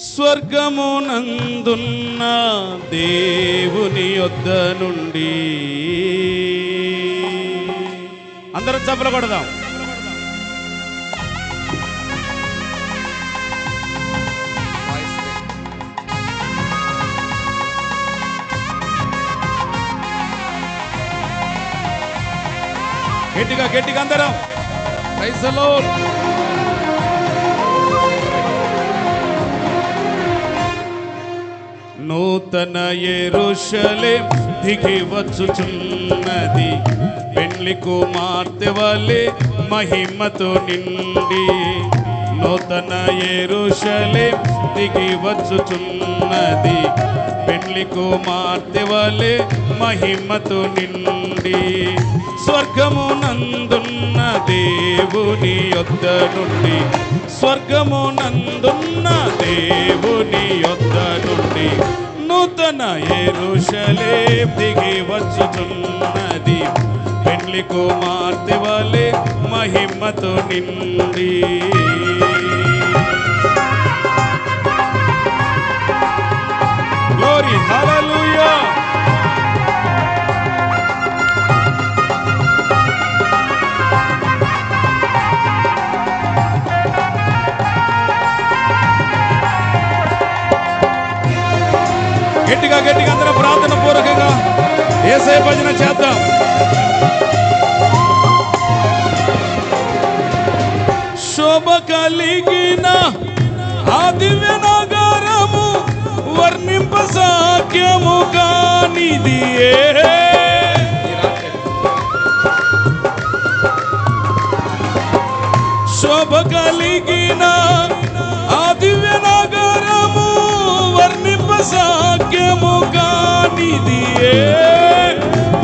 స్వర్గమునందున్న దేవుని యొద్ద నుండి. అందరం చప్పలు కొడదాం. గట్టిగా గట్టిగా అందరం. ప్రైజ్ నూతన ఎరుషలే దిగి వచ్చుచున్నది. పెళ్ళి కుమార్తె వలె మహిమతో నిండి. నూతన ఎరుషలే దిగి వచ్చుచున్నది. పెళ్ళి కుమార్తె వలె మహిమతో నిండి. స్వర్గమునందున్న దేవుని యొద్ద నుండి. స్వర్గమునందున్న దేవుని యొ నుండి నూతన ఏరుషలే దిగి వచ్చుచున్నది. పెండ్లి కుమార్తె వలె మహిమతో నిండి. గ్లోరీ గట్టిగా గట్టిగా అందరం ప్రార్థన పూర్వకంగా ఏసై భజన చేద్దాం శోభ కలిగిన ఆ దివ్య నగరము వర్ణింప సాఖ్యము కానిది శోభ కలిగిన సాఖ్యము కానిది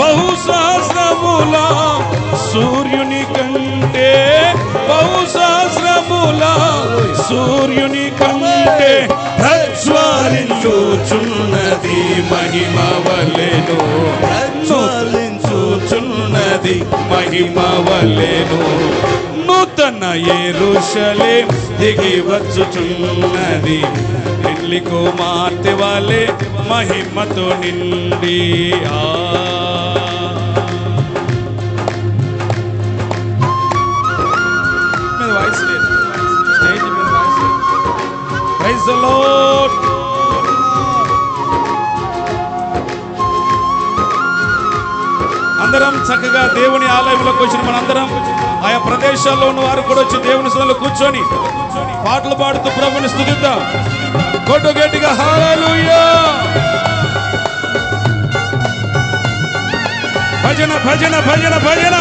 బహుశాస్త్రముల సూర్యుని కంటే బహుశాస్త్రముల సూర్యుని కంటే ప్రజ్వలించుచున్నది మహిమ వలెను ప్రజ్వలించుచున్నది మహిమ వలెను నూతన ఎరుషలేం దిగి వచ్చుచున్నది. పెళ్ళి కుమార్తె వాళ్ళే మహిమతో నిండి ఆ. మీద వాయిస్ లేదు. స్టేజ్ మీద వాయిస్ లేదు. Praise the Lord. అందరం చక్కగా దేవుని ఆలయంలోకి వచ్చిన మనందరం ఆయా ప్రదేశాల్లో ఉన్న వారు కూడా వచ్చి దేవుని సదలో కూర్చొని పాటలు పాడుతూ ప్రభుని స్థుతిద్దాం. కొట్టు గట్టిగా హాలూయా భజన భజన భజన భజన!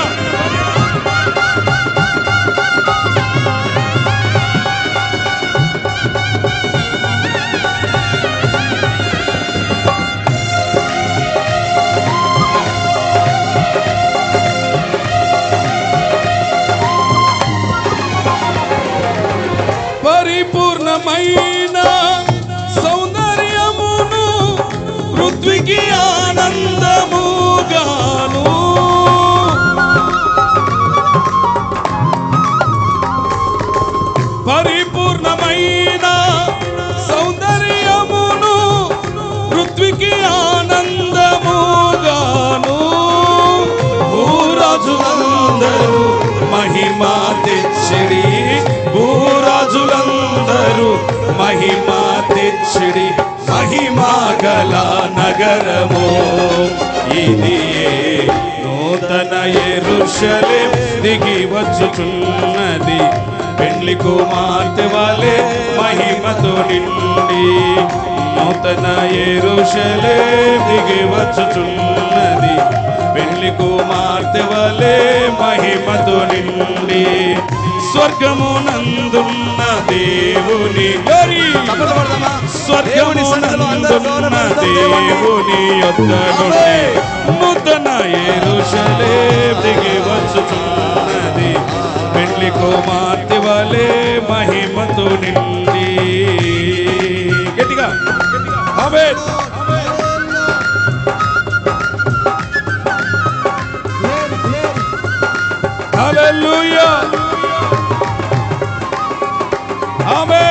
మహిమా తెచ్చిడి మహిమా గల నగరము. ఇది నూతన ఎరుషలే దిగి వచ్చుచున్నది పెళ్ళి కుమార్తె వాలే మహిమతో నిండి నూతన ఎరుషలే దిగి వచ్చుచున్నది పెళ్ళి కుమార్తె వలె మహిమతో నిండి స్వర్గమునందున్న దేవుని స్వర్గమునందున్న దేవుని యొద్ద నుండి నూతన ఎరుషలేం దిగి వచ్చుచున్నది. పెళ్ళి కుమార్తె వలె మహిమతో నిండి. గట్టిగా. హల్లెలూయా ఆమేన్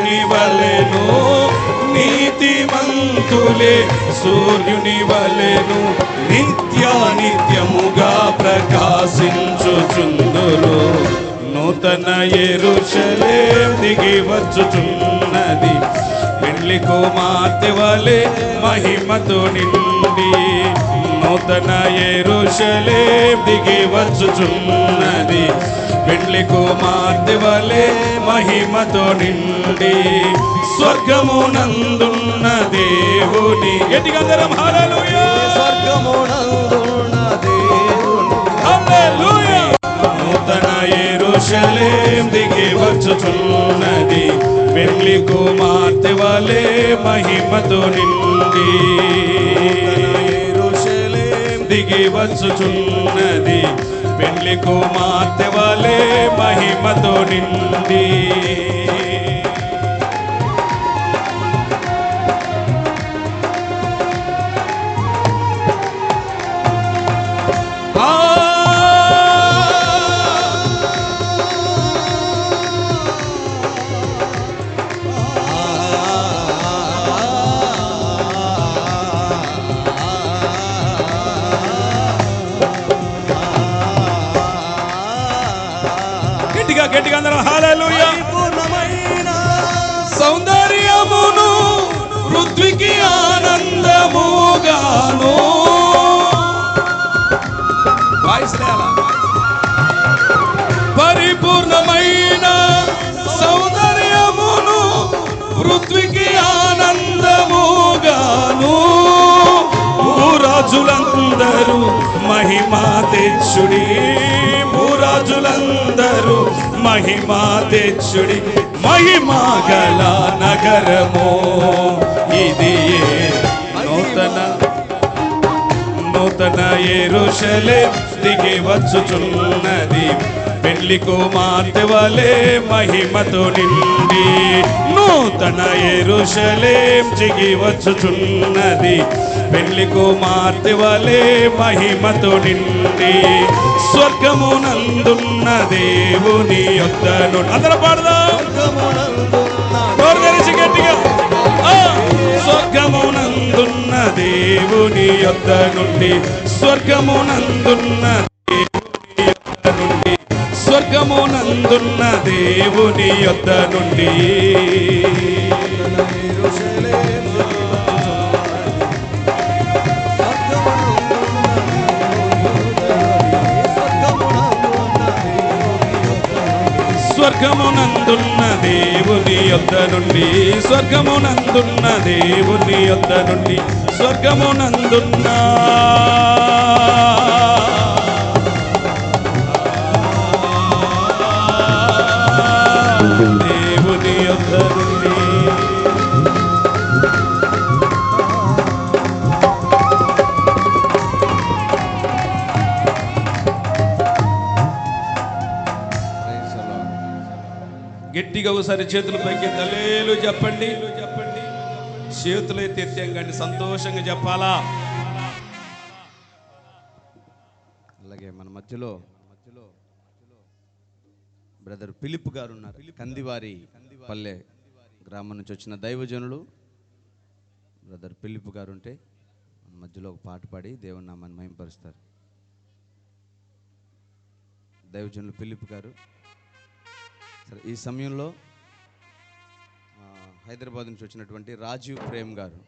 వలెను నీతిమంతులే సూర్యుని వలెను నిత్యానిత్యముగా ప్రకాశించుచుందురు. నూతన ఎరుషలే దిగి వచ్చుచున్నది. పెళ్ళి కుమార్తె వలె మహిమతో నిండి నూతన ఎరుషలే దిగి వచ్చుచున్నది. పెళ్ళి కుమార్తె వలె మహిమతో నిండి స్వర్గమునందున్న దేవుని. అందరం హల్లెలూయా. స్వర్గమునందున్న దేవుని. హల్లెలూయా. నూతన యెరూషలేం దిగి వచ్చుచున్నది. పెళ్ళి కుమార్తె వలె మహిమతో నిండి. దిగి వచ్చుచున్నది. పెళ్ళి కుమార్తె వలె మహిమతో నిండి వాయిస్ లేదా పరిపూర్ణమైన సౌందర్యమును పృథ్వీకి ఆనందముగాను. భూరాజులందరూ మహిమా తెచ్చుడి. భూరాజులందరూ మహిమా తెచ్చుడి. మహిమా గల నగరము. ఇది నూతన నూతన ఎరుషలే దిగి వచ్చుచున్నది. పెళ్ళి కుమార్తె వలె మహిమతో నిండి నూతన ఎరుషలేం జిగి వచ్చుచున్నది. పెళ్ళి కుమార్తె వలె మహిమతో నిండి స్వర్గమునందున్న దేవుని యొద్దను అందరూ పాడదాం. గట్టిగా. దేవుని యొద్ద నుండి స్వర్గమునందున్న దేవుని యొద్ద నుండి స్వర్గమునందున్న దేవుని యొద్ద నుండి. యెరూషలేం స్వర్గమునందున్న దేవుని యొద్ద నుండి స్వర్గమునందున్న దేవుని యొద్ద నుండి స్వర్గమునందున్నా. దేవుని యొద్ద గట్టిగా ఒకసారి చేతులు పైకి తలేలు చెప్పండి. చెప్పండి చేతులు ఎత్తి సంతోషంగా చెప్పాలా? అలాగే మన మధ్యలో మధ్యలో బ్రదర్ పిలిప్ గారు ఉన్నారు కందివారి పల్లె గ్రామం నుంచి వచ్చిన దైవజనులు. బ్రదర్ పిలిప్ గారు ఉంటే మన మధ్యలో ఒక పాట పాడి దేవుని నామాన్ని మహింపరుస్తారు. దైవజనులు పిలిప్ గారు. సరే ఈ సమయంలో హైదరాబాద్ నుంచి వచ్చినటువంటి రాజీవ్ ప్రేమ్ గారు.